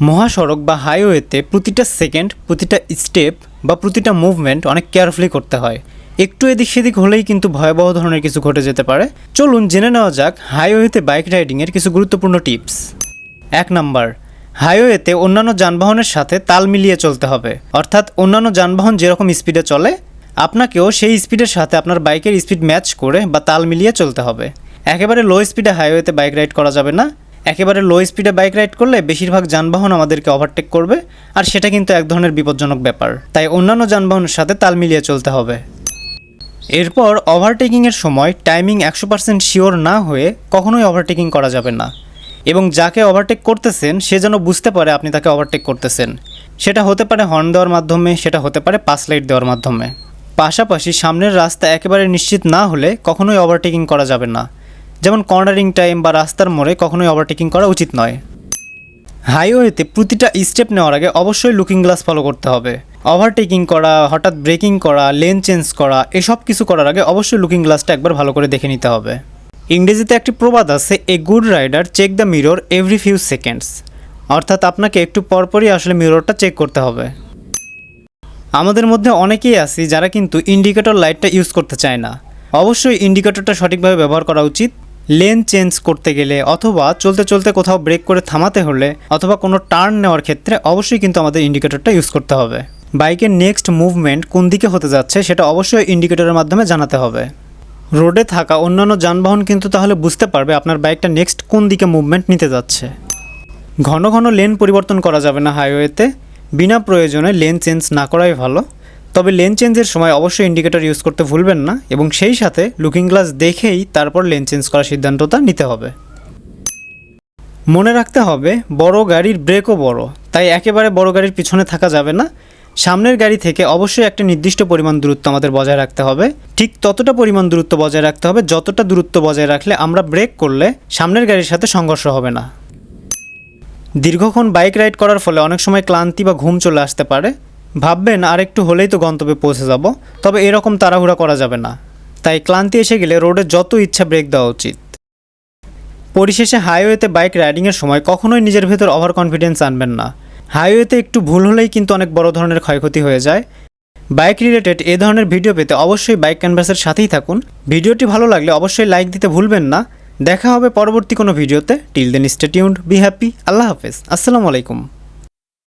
মহাসড়ক বা হাইওয়েতে প্রতিটা সেকেন্ড, প্রতিটা স্টেপ বা প্রতিটা মুভমেন্ট অনেক কেয়ারফুলি করতে হয়। একটু এদিক সেদিক হলেই কিন্তু ভয়াবহ ধরনের কিছু ঘটে যেতে পারে। চলুন জেনে নেওয়া যাক হাইওয়েতে বাইক রাইডিংয়ের কিছু গুরুত্বপূর্ণ টিপস। এক নাম্বার, হাইওয়েতে অন্যান্য যানবাহনের সাথে তাল মিলিয়ে চলতে হবে। অর্থাৎ অন্যান্য যানবাহন যেরকম স্পিডে চলে, আপনাকেও সেই স্পিডের সাথে আপনার বাইকের স্পিড ম্যাচ করে বা তাল মিলিয়ে চলতে হবে। একেবারে লো স্পিডে হাইওয়েতে বাইক রাইড করা যাবে না। একেবারে লো স্পিডে বাইক রাইড করলে বেশিরভাগ যানবাহন আমাদেরকে ওভারটেক করবে, আর সেটা কিন্তু এক ধরনের বিপজ্জনক ব্যাপার। তাই অন্যান্য যানবাহনের সাথে তাল মিলিয়ে চলতে হবে। এরপর ওভারটেকিংয়ের সময় টাইমিং একশো পার্সেন্ট শিওর না হয়ে কখনোই ওভারটেকিং করা যাবে না। এবং যাকে ওভারটেক করতেছেন, সে যেন বুঝতে পারে আপনি তাকে ওভারটেক করতেছেন। সেটা হতে পারে হর্ন দেওয়ার মাধ্যমে, সেটা হতে পারে পাস লাইট দেওয়ার মাধ্যমে। পাশাপাশি সামনের রাস্তা একেবারে নিশ্চিত না হলে কখনোই ওভারটেকিং করা যাবে না। যেমন কর্নারিং টাইম বা রাস্তার মোড়ে কখনোই ওভারটেকিং করা উচিত নয়। হাইওয়েতে প্রতিটা স্টেপ নেওয়ার আগে অবশ্যই লুকিং গ্লাস ফলো করতে হবে। ওভারটেকিং করা, হঠাৎ ব্রেকিং করা লেন চেঞ্জ করা, এসব কিছু করার আগে অবশ্যই লুকিং গ্লাসটা একবার ভালো করে দেখে নিতে হবে। ইংরেজিতে একটি প্রবাদ আছে a good rider check the mirror every few seconds অর্থাৎ আপনাকে একটু পরপরই আসলে মিররটা চেক করতে হবে। আমাদের মধ্যে অনেকেই আছি যারা কিন্তু ইন্ডিকেটর লাইটটা ইউজ করতে চায় না। অবশ্যই ইন্ডিকেটরটা সঠিকভাবে ব্যবহার করা উচিত। লেন চেঞ্জ করতে গেলে অথবা চলতে চলতে কোথাও ব্রেক করে থামাতে হলে অথবা কোনো টার্ন নেওয়ার ক্ষেত্রে অবশ্যই কিন্তু আমাদের ইন্ডিকেটরটা ইউজ করতে হবে। বাইকের নেক্সট মুভমেন্ট কোন দিকে হতে যাচ্ছে সেটা অবশ্যই ইন্ডিকেটরের মাধ্যমে জানাতে হবে। রোডে থাকা অন্যান্য যানবাহন কিন্তু তাহলে বুঝতে পারবে আপনার বাইকটা নেক্সট কোন দিকে মুভমেন্ট নিতে যাচ্ছে। ঘন ঘন লেন পরিবর্তন করা যাবে না হাইওয়েতে। বিনা প্রয়োজনে লেন চেঞ্জ না করাই ভালো। তবে লেন চেঞ্জের সময় অবশ্যই ইন্ডিকেটর ইউজ করতে ভুলবেন না এবং সেই সাথে লুকিং গ্লাস দেখেই তারপর লেন চেঞ্জ করার সিদ্ধান্তটা নিতে হবে। মনে রাখতে হবে, বড় গাড়ির ব্রেকও বড়, তাই একেবারে বড় গাড়ির পিছনে থাকা যাবে না। সামনের গাড়ি থেকে অবশ্যই একটা নির্দিষ্ট পরিমাণ দূরত্ব আমাদের বজায় রাখতে হবে। ঠিক ততটা পরিমাণ দূরত্ব বজায় রাখতে হবে, যতটা দূরত্ব বজায় রাখলে আমরা ব্রেক করলে সামনের গাড়ির সাথে সংঘর্ষ হবে না। দীর্ঘক্ষণ বাইক রাইড করার ফলে অনেক সময় ক্লান্তি বা ঘুম চলে আসতে পারে। ভাববেন আর একটু হলেই তো গন্তব্যে পৌঁছে যাব, তবে এরকম তাড়াহুড়া করা যাবে না। তাই ক্লান্তি এসে গেলে রোডে যত ইচ্ছা ব্রেক দেওয়া উচিত। পরিশেষে হাইওয়েতে বাইক রাইডিংয়ের সময় কখনোই নিজের ভেতর ওভার কনফিডেন্স আনবেন না। হাইওয়েতে একটু ভুল হলেই কিন্তু অনেক বড় ধরনের ক্ষয়ক্ষতি হয়ে যায়। বাইক রিলেটেড এ ধরনের ভিডিও পেতে অবশ্যই বাইক ক্যানভাসের সাথেই থাকুন। ভিডিওটি ভালো লাগলে অবশ্যই লাইক দিতে ভুলবেন না। দেখা হবে পরবর্তী কোনো ভিডিওতে। Till then stay tuned be happy, আল্লাহ হাফেজ। আসসালামু আলাইকুম।